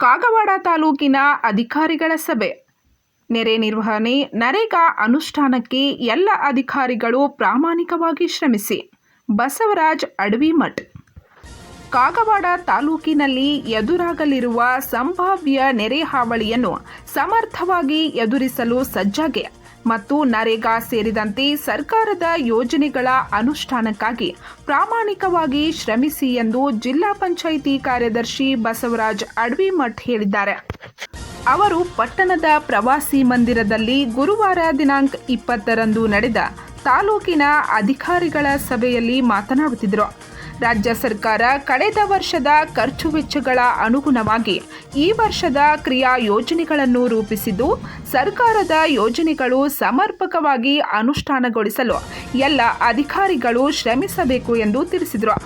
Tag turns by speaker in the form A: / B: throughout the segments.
A: ಕಾಗವಾಡ ತಾಲೂಕಿನ ಅಧಿಕಾರಿಗಳ ಸಭೆ. ನೆರೆ ನಿರ್ವಹಣೆ, ನರೇಗಾ ಅನುಷ್ಠಾನಕ್ಕೆ ಎಲ್ಲ ಅಧಿಕಾರಿಗಳು ಪ್ರಾಮಾಣಿಕವಾಗಿ ಶ್ರಮಿಸಿ. ಬಸವರಾಜ್ ಅಡವಿಮಠ್ ಕಾಗವಾಡ ತಾಲೂಕಿನಲ್ಲಿ ಎದುರಾಗಲಿರುವ ಸಂಭಾವ್ಯ ನೆರೆ ಹಾವಳಿಯನ್ನು ಸಮರ್ಥವಾಗಿ ಎದುರಿಸಲು ಸಜ್ಜಾಗಿ. ಮತ್ತು ನರೇಗಾ ಸೇರಿದಂತೆ ಸರ್ಕಾರದ ಯೋಜನೆಗಳ ಅನುಷ್ಠಾನಕ್ಕಾಗಿ ಪ್ರಾಮಾಣಿಕವಾಗಿ ಶ್ರಮಿಸಿ ಎಂದು ಜಿಲ್ಲಾ ಪಂಚಾಯಿತಿ ಕಾರ್ಯದರ್ಶಿ ಬಸವರಾಜ್ ಅಡವಿಮಠ್ ಹೇಳಿದ್ದಾರೆ. ಅವರು ಪಟ್ಟಣದ ಪ್ರವಾಸಿ ಮಂದಿರದಲ್ಲಿ ಗುರುವಾರ ದಿನಾಂಕ ಇಪ್ಪತ್ತರಂದು ನಡೆದ ತಾಲೂಕಿನ ಅಧಿಕಾರಿಗಳ ಸಭೆಯಲ್ಲಿ ಮಾತನಾಡುತ್ತಿದ್ದರು. ರಾಜ್ಯ ಸರ್ಕಾರ ಕಳೆದ ವರ್ಷದ ಖರ್ಚು ವೆಚ್ಚಗಳ ಅನುಗುಣವಾಗಿ ಈ ವರ್ಷದ ಕ್ರಿಯಾ ಯೋಜನೆಗಳನ್ನು ರೂಪಿಸಿದ್ದು, ಸರ್ಕಾರದ ಯೋಜನೆಗಳು ಸಮರ್ಪಕವಾಗಿ ಅನುಷ್ಠಾನಗೊಳಿಸಲು ಎಲ್ಲ ಅಧಿಕಾರಿಗಳು ಶ್ರಮಿಸಬೇಕು ಎಂದು ತಿಳಿಸಿದರು.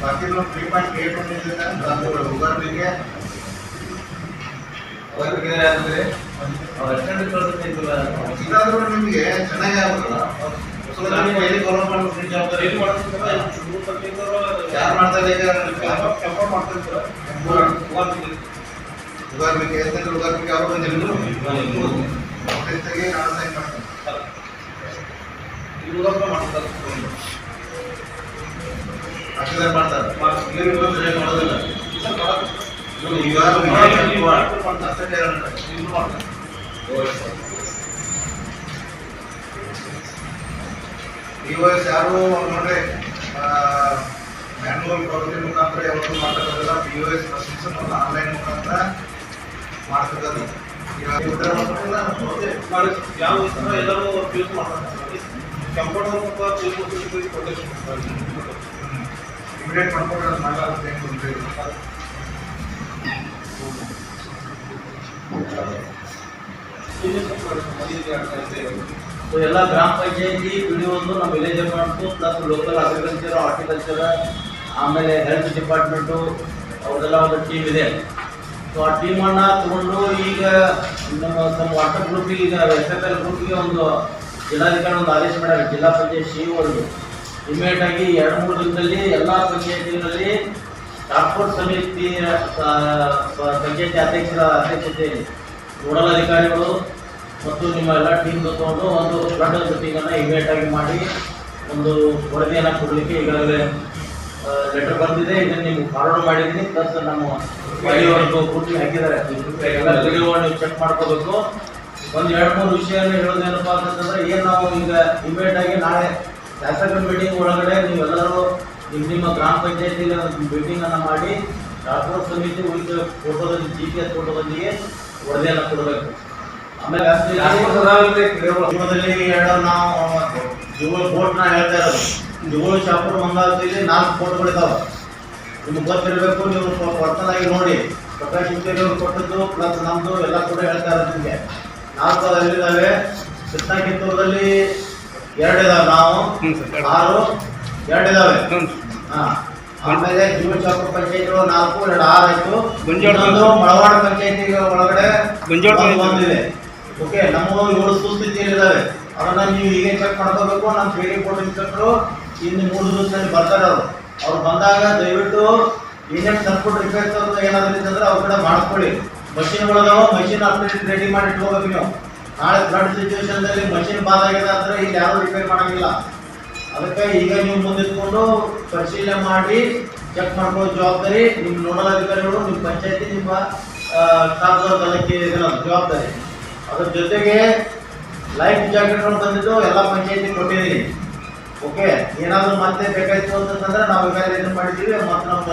B: ಬಾಕಿ ನಾವು ತ್ರೀ ಪಾಯಿಂಟ್ ಏಟ್ ಬಂದಿದ್ದೀರ ಅದು ಉಗಾದಿಗೆ ಇದಾದ್ರೂ ನಿಮಗೆ ಚೆನ್ನಾಗಿ ಆಗುತ್ತಲ್ಲ ಯಾರು ಮಾಡ್ತಾರೆ ಈಗ ಉಗಾದಿಗೆ ಎಂತಂದ್ರೆ ಉಗಾದಿಗೆ ಯಾರು ಬಂದಿಲ್ಲ ತೆಗಿ ನಾನು ಸೈನ್ ಮಾಡ್ತಾರೆ ಅಕ್ಷರ ಮಾಡ್ತಾರೆ ಮಾಡೋದಿಲ್ಲ ಈಗ ಅಷ್ಟೇ ಈ ಯಾರು ನೋಡ್ರಿ ಮ್ಯಾನ್ಯುವಲ್ ಪ್ರವೃತ್ತಿ ಮುಖಾಂತರ ಯಾವತ್ತೂ ಮಾಡ್ತಕ್ಕಂಥಲ್ಲ P U S process online ಮುಖಾಂತರ ಮಾಡ್ತಕ್ಕಂಥದ್ದು
C: ಯಾವ ಎಲ್ಲರೂ ಯೂಸ್ ಮಾಡ್ತಾರೆ ಕಂಪ್ಯೂಟರ್ ಪ್ರೊಟೆಕ್ಷನ್
B: ಇಮಿಡಿಯೇಟ್ ಮಾಡ್ಕೊಂಡು ಮಾಡಲಾಗುತ್ತೆ
C: ಎಲ್ಲ ಗ್ರಾಮ ಪಂಚಾಯತಿ ಒಂದು ನಮ್ಮ village account plus local agriculture horticulture ಆಮೇಲೆ ಹೆಲ್ತ್ ಡಿಪಾರ್ಟ್ಮೆಂಟು ಅವರೆಲ್ಲ ಒಂದು ಟೀಮ್ ಇದೆ. ಸೊ ಆ ಟೀಮನ್ನು ತಗೊಂಡು ಈಗ ನಮ್ಮ ನಮ್ಮ ವಾಟರ್ ಗ್ರೂಪಿಗೆ ಈಗ ಎಸ್ ಎಫ್ ಎಲ್ ಗ್ರೂಪಿಗೆ ಒಂದು ಜಿಲ್ಲಾಧಿಕಾರಿ ಒಂದು ಆದೇಶ ಮಾಡ್ಯಾರ ಜಿಲ್ಲಾ ಪಂಚಾಯತ್ ಸಿ ಅವರು ಇಮಿಡಿಯೇಟ್ ಆಗಿ ಎರಡು ಮೂರು ದಿನದಲ್ಲಿ ಎಲ್ಲ ಪಂಚಾಯತಿಗಳಲ್ಲಿ ಟ್ರಾನ್ಸ್ಪೋರ್ಟ್ ಸಮಿತಿ ಆ, ಪ- ಪಂಚಾಯತಿ ಅಧ್ಯಕ್ಷರ ಅಧ್ಯಕ್ಷತೆಯಲ್ಲಿ. ನೋಡಲ್ ಅಧಿಕಾರಿಗಳು ಮತ್ತು ನಿಮ್ಮ ಎಲ್ಲ ಟೀಮ್ ತಗೊಂಡು ಒಂದು ಫ್ಲಡ್ ಮೀಟಿಂಗನ್ನು ಇಮಿಡಿಯೇಟ್ ಆಗಿ ಮಾಡಿ ಒಂದು ವರದಿಯನ್ನು ಕೊಡಲಿಕ್ಕೆ ಈಗಾಗಲೇ ಲೆಟರ್ ಬಂದಿದೆ. ಇದನ್ನು ನಿಮ್ಗೆ ಫಾರ್ವರ್ಡ್ ಮಾಡಿದ್ದೀನಿ. ಪ್ಲಸ್ ನಮ್ಮ ಒಂದು ಪೂರ್ತಿ ಹಾಕಿದ್ದಾರೆ. ಎಲ್ಲ ವಿಡಿಯೋ ನೀವು ಚೆಕ್ ಮಾಡ್ಕೋಬೇಕು. ಒಂದು ಎರಡು ಮೂರು ವಿಷಯನ ಹೇಳೋದೇನಪ್ಪ ಅಂತಂದ್ರೆ ಏನು ನಾವು ಈಗ ಇಮಿಡಿಯೇಟ್ ಆಗಿ ನಾಳೆ ಶಾಸಕರ ಮೀಟಿಂಗ್ ಒಳಗಡೆ ನೀವೆಲ್ಲರೂ ನಿಮ್ಮ ನಿಮ್ಮ ಗ್ರಾಮ ಪಂಚಾಯತಿಲಿ ಒಂದು ಮೀಟಿಂಗನ್ನು ಮಾಡಿ ಡಾಕ್ಟರ್ ಸಮಿತಿ ಉಳಿದ ಫೋಟೋದಲ್ಲಿ ಜಿ ಪಿ ಎಸ್ ಫೋಟೋದೊಂದಿಗೆ ವರದಿಯನ್ನು ಕೊಡಬೇಕು. ಆಮೇಲೆ ಎರಡು ನಾವು ಜೀವ ಬೋಟ್ನ ಹೇಳ್ತಾ ಇರೋದು. ಜೀವ ಶಾಪುರ ಮಂಗಳೂರಲ್ಲಿ ನಾಲ್ಕು ಬೋಟ್ಗಳಿದ್ದಾವೆ ನಿಮ್ಗೆ ಗೊತ್ತಿರಬೇಕು ನೀವು ಪರ್ಸನಲ್ ನೋಡಿ. ಪ್ರಕಾಶ್ ಅವ್ರು ಕೊಟ್ಟದ್ದು ಪ್ಲಸ್ ನಮ್ಮದು ಎಲ್ಲ ಕೂಡ ಹೇಳ್ತಾ ಇರೋದು ನಿಮಗೆ. ನಾಲ್ಕು ಎಲ್ಲಿದ್ದಾವೆ ಕೃಷ್ಣ ಎರಡಿದಾವೆ ಎರಡು ಇದಾವೆ. ನಾವು ಆರು ಎರಡು ಇದಾವೆ. ಹಾ. ಆಮೇಲೆ ಜೀವ ಶಾಪುರ ಪಂಚಾಯತಿಗಳು ನಾಲ್ಕು ಎರಡು ಆರು ಆಯ್ತು. ಮಳವಾಡ ಪಂಚಾಯತಿ ಒಳಗಡೆ
D: ಗುಂಜಾಳ
C: ಬಂದಿದೆ. ಓಕೆ ನಮ್ಮ ಏಳು ಸುಸ್ಥಿತಿಯಲ್ಲಿದ್ದಾವೆ ಅದನ್ನ ನೀವು ಈಗ ಚೆಕ್ ಮಾಡ್ಕೋಬೇಕು ನಮ್ಮ ಬೇರೆ ಕೋರ್ಟ್ ಇನ್ಸ್ಪೆಕ್ಟ್ರು ಇನ್ನು ಮೂರು ದಿವಸದಲ್ಲಿ ಬರ್ತಾರೆ ಅವರು. ಅವ್ರು ಬಂದಾಗ ದಯವಿಟ್ಟು ಏನೇನು ಸರ್ಕ್ಯೂಟ್ ರಿಪೇರ್ಸ್ ಅಂತ ಏನಾದ್ರು ಇತ್ತಂದ್ರೆ ಅವ್ರ ಕಡೆ ಮಾಡಿಸ್ಕೊಳ್ಳಿ ಮಷಿನ್ಗಳದಾವ ಮಷಿನ್ ಅಪ್ಡೇಟ್ ರೆಡಿ ಮಾಡಿ ಇಟ್ಕೋಬೇಕು ನೀವು. ನಾಳೆ ಫ್ಲಡ್ ಸಿಚುವೇಶನ್ದಲ್ಲಿ ಮಷಿನ್ ಬಾದಾಗಿದೆ ಅಂದ್ರೆ ಇಲ್ಲಿ ಯಾರು ರಿಪೇರ್ ಮಾಡಂಗಿಲ್ಲ. ಅದಕ್ಕೆ ಈಗ ನೀವು ಮುಂದಿಟ್ಕೊಂಡು ಪರಿಶೀಲನೆ ಮಾಡಿ, ಚೆಕ್ ಮಾಡ್ಕೊಳ್ಳೋ ಜವಾಬ್ದಾರಿ ನಿಮ್ಮ ನೋಡಲ್ ಅಧಿಕಾರಿಗಳು, ನಿಮ್ಮ ಪಂಚಾಯತಿ, ನಿಮ್ಮ ಇದನ್ನ ಜವಾಬ್ದಾರಿ. ಅದ್ರ ಜೊತೆಗೆ ಲೈಫ್ ಜಾಕೆಟ್ಗಳು ಬಂದಿದ್ದು ಎಲ್ಲ ಪಂಚಾಯತಿ ಕೊಟ್ಟಿದ್ದೀನಿ. ಓಕೆ? ಏನಾದರೂ ಮತ್ತೆ ಬೇಕಾಯಿತು ಅಂತಂದ್ರೆ ನಾವು ಈಗಾಗಲೇ ಇದನ್ನು ಮಾಡಿದ್ದೀವಿ. ಮತ್ತು ನಮ್ಮ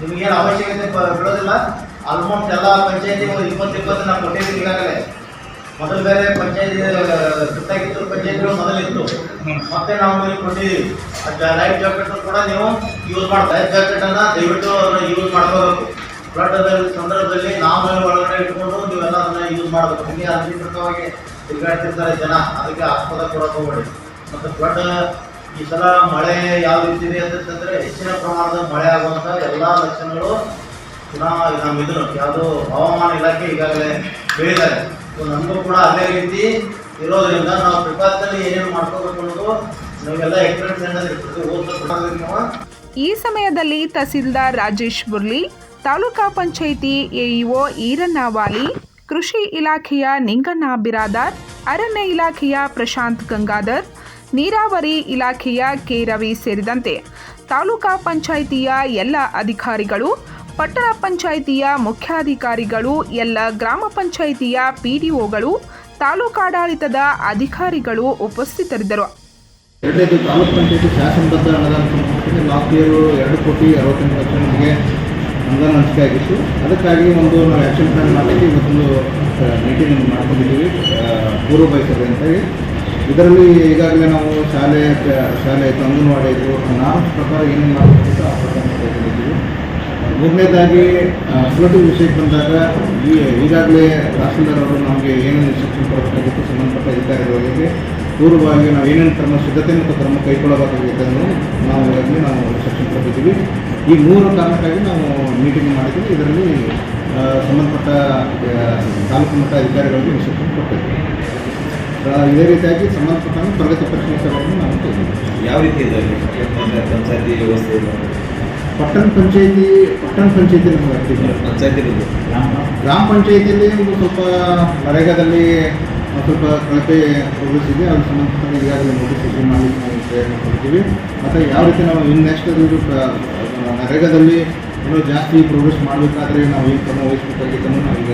C: ನಿಮಗೇನು ಅವಶ್ಯಕತೆ ಬಿಡೋದಿಲ್ಲ. ಆಲ್ಮೋಸ್ಟ್ ಎಲ್ಲ ಪಂಚಾಯತಿ ಇಪ್ಪತ್ತು ಇಪ್ಪತ್ತು ನಾವು ಕೊಟ್ಟಿದ್ದೀವಿ ಈಗಾಗಲೇ. ಮೊದಲು ಬೇರೆ ಪಂಚಾಯತಿ ಸುತ್ತಾಗಿತ್ತು ಪಂಚಾಯತಿಗಳು ಮೊದಲಿತ್ತು. ಮತ್ತೆ ನಾವು ನಿಮಗೆ ಕೊಟ್ಟಿದ್ದೀವಿ. ಲೈಫ್ ಜಾಕೆಟ್ ಕೂಡ ನೀವು ಯೂಸ್ ಮಾಡಿ ಲೈಫ್ ಜಾಕೆಟ್ ಅನ್ನ ದಯವಿಟ್ಟು ಅದನ್ನ ಯೂಸ್ ಮಾಡ್ಕೋಬೇಕು. ಫ್ಲಡ್ ಸಂದರ್ಭದಲ್ಲಿ ನಾವು ಒಳಗಡೆ ಇಟ್ಕೊಂಡು ನೀವೆಲ್ಲ ಅದನ್ನ ಯೂಸ್ ಮಾಡಬೇಕು. ಹಂಗೆ ಅಧಿಕೃತವಾಗಿ ತಿರುಗಾಡ್ತಿರ್ತಾರೆ ಜನ. ಅದಕ್ಕೆ ಆಸ್ಪದ ಕೊಡೋಕೆ ಹೋಗಬೇಡಿ ಮತ್ತು ಫ್ಲಡ್ ಈ ಸಲ ಮಳೆ ಯಾವ ರೀತಿ ಇದೆ ಅಂತಂದ್ರೆ ಹೆಚ್ಚಿನ ಪ್ರಮಾಣದ ಮಳೆ ಆಗುವಂಥ ಎಲ್ಲಾ ಲಕ್ಷಣಗಳು ಪುನಃ ನಮ್ಮ ಇದನ್ನು ಯಾವುದು ಹವಾಮಾನ ಇಲಾಖೆ ಈಗಾಗಲೇ ಹೇಳಿದ್ದಾರೆ. ನಮಗೂ ಕೂಡ ಅದೇ ರೀತಿ ಇರೋದ್ರಿಂದ ನಾವು ಪ್ರಿಕಾಷನ್ ಏನೇನು ಮಾಡ್ಕೋಬೇಕು ಅನ್ನೋದು ನಮಗೆಲ್ಲ ಎಕ್ಸ್ಪೀರಿಯನ್ಸ್ ಏನಾದ್ರು ಇರ್ತದೆ ಓದ್ತಾ
A: ಈ ಸಮಯದಲ್ಲಿ ತಹಸೀಲ್ದಾರ್ ರಾಜೇಶ್ ಬುರ್ಲಿ ತಾಲೂಕಾ ಪಂಚಾಯಿತಿ ಎಇಒ ಈರಣ್ಣವಾಲಿ ಕೃಷಿ ಇಲಾಖೆಯ ನಿಂಗಣ್ಣ ಬಿರಾದಾರ್, ಅರಣ್ಯ ಇಲಾಖೆಯ ಪ್ರಶಾಂತ್ ಗಂಗಾಧರ್, ನೀರಾವರಿ ಇಲಾಖೆಯ ಕೆ ರವಿ ಸೇರಿದಂತೆ ತಾಲೂಕಾ ಪಂಚಾಯಿತಿಯ ಎಲ್ಲ ಅಧಿಕಾರಿಗಳು ಪಟ್ಟಣ ಪಂಚಾಯಿತಿಯ ಮುಖ್ಯಾಧಿಕಾರಿಗಳು, ಎಲ್ಲ ಗ್ರಾಮ ಪಂಚಾಯಿತಿಯ ಪಿಡಿಒಗಳು ತಾಲೂಕಾಡಳಿತದ ಅಧಿಕಾರಿಗಳು ಉಪಸ್ಥಿತರಿದ್ದರು.
D: ಎರಡನೇದು ತಾಲೂಕು ಪಂಚಾಯತಿ ಶಾಸನಬದ್ಧ ಅನುದಾನ ಸಂಸ್ಥೆಗೆ ಲಾಸ್ಟ್ ಇಯರು ಎರಡು ಕೋಟಿ ಅರವತ್ತೆಂಟು ಲಕ್ಷಗಳಿಗೆ ಅನುದಾನ ಹಂಚಿಕೆ ಆಗಿತ್ತು. ಅದಕ್ಕಾಗಿ ಒಂದು ನಾವು ಆ್ಯಕ್ಷನ್ ಪ್ಲಾನ್ ಮಾಡಲಿಕ್ಕೆ ಇವತ್ತೊಂದು ಮೀಟಿಂಗ್ ಮಾಡ್ಕೊಂಡಿದ್ದೀವಿ. ಪೂರ್ವಭಾವಿ ಸಭೆ ಅಂತೇಳಿ ಇದರಲ್ಲಿ ಈಗಾಗಲೇ ನಾವು ಶಾಲೆ ಶಾಲೆ ಆಯಿತು, ಅಂಗನವಾಡಿ ಆಯಿತು ನಾಲ್ಕು ಪ್ರಕಾರ ಏನೇನು ಮಾಡಬೇಕು ಆ ಪ್ರಕಾರ ಮೂರನೇದಾಗಿ ಫ್ಲೋಟಿಂಗ್ ವಿಷಯಕ್ಕೆ ಬಂದಾಗ, ಈ, ಈಗಾಗಲೇ ತಹಸೀಲ್ದಾರ್ ಅವರು ನಮಗೆ ಏನೇನು ಇನ್ಸ್ಟ್ರಕ್ಷನ್ ಕೊಡಬೇಕಾಗಿತ್ತು, ಸಂಬಂಧಪಟ್ಟ ಅಧಿಕಾರಿಗಳಿಗೆ ಪೂರ್ವವಾಗಿ ನಾವು ಏನೇನು ಕ್ರಮ, ಸಿದ್ಧತೆ ಮತ್ತು ಕ್ರಮ ಕೈಗೊಳ್ಳಬೇಕಾಗಿದ್ದನ್ನು ನಾವು ಈಗಾಗಲೇ ನಾವು ಇನ್ಸ್ಟ್ರಕ್ಷನ್ ಕೊಟ್ಟಿದ್ದೀವಿ. ಈ ಮೂರು ಕಾರಣಕ್ಕಾಗಿ ನಾವು ಮೀಟಿಂಗ್ ಮಾಡಿದ್ದೀವಿ. ಇದರಲ್ಲಿ ಸಂಬಂಧಪಟ್ಟ ತಾಲೂಕು ಮಟ್ಟ ಅಧಿಕಾರಿಗಳಿಗೆ ಇನ್ಸ್ಟ್ರಕ್ಷನ್ ಕೊಟ್ಟಿದ್ದೀವಿ. ಇದೇ ರೀತಿಯಾಗಿ ಸಂಬಂಧಪಟ್ಟ ಪ್ರಗತಿ ಪರಿಶೀಲಿಸಲು ನಾವು
E: ಯಾವ ರೀತಿ ಇದೆ ಪಂಚಾಯತಿ ವ್ಯವಸ್ಥೆ?
D: ಪಟ್ಟಣ ಪಂಚಾಯತಿ ಪಟ್ಟಣ ಪಂಚಾಯತಿ ನಮಗೆ ಆಗ್ತಿದೆ.
E: ಪಂಚಾಯತಿ
D: ಗ್ರಾಮ. ಪಂಚಾಯಿತಿಯಲ್ಲಿ ಒಂದು ಸ್ವಲ್ಪ ನರೇಗಾದಲ್ಲಿ ಸ್ವಲ್ಪ ಕಳಪೆ ಪ್ರೋಗ್ರೆಸ್ ಇದೆ ಅದು ಸಂಬಂಧಪಟ್ಟ ಈಗಾಗಲೇ ನೋಟಿಸ್ ಇಶ್ಯೂ ಮಾಡಿ ನಾವು ಪ್ರಯತ್ನ ಪಡ್ತೀವಿ. ಮತ್ತು ಯಾವ ರೀತಿ ನಾವು ಇನ್ನು ನೆಕ್ಸ್ಟ್ ಅದು ನರೇಗಾದಲ್ಲಿ ಇನ್ನೂ ಜಾಸ್ತಿ ಪ್ರೋಗ್ರೆಸ್ ಮಾಡಬೇಕಾದ್ರೆ ನಾವು ಏನು ಕ್ರಮ ವಹಿಸಬೇಕಾಗಿತ್ತು ನಾವು ಈಗ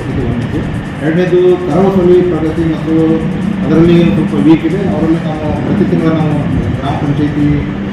D: ಪ್ರತಿ ಒಂದಿದ್ದು ಎರಡನೇದು ಕರವಸೂಲಿ ಪ್ರಗತಿ ಮತ್ತು ಅದರಲ್ಲಿ ಸ್ವಲ್ಪ ವೀಕ್ ಇದೆ. ಅವರಲ್ಲಿ ನಾವು ಪ್ರತಿ ತಿಂಗಳು ನಾವು ಗ್ರಾಮ ಪಂಚಾಯತಿ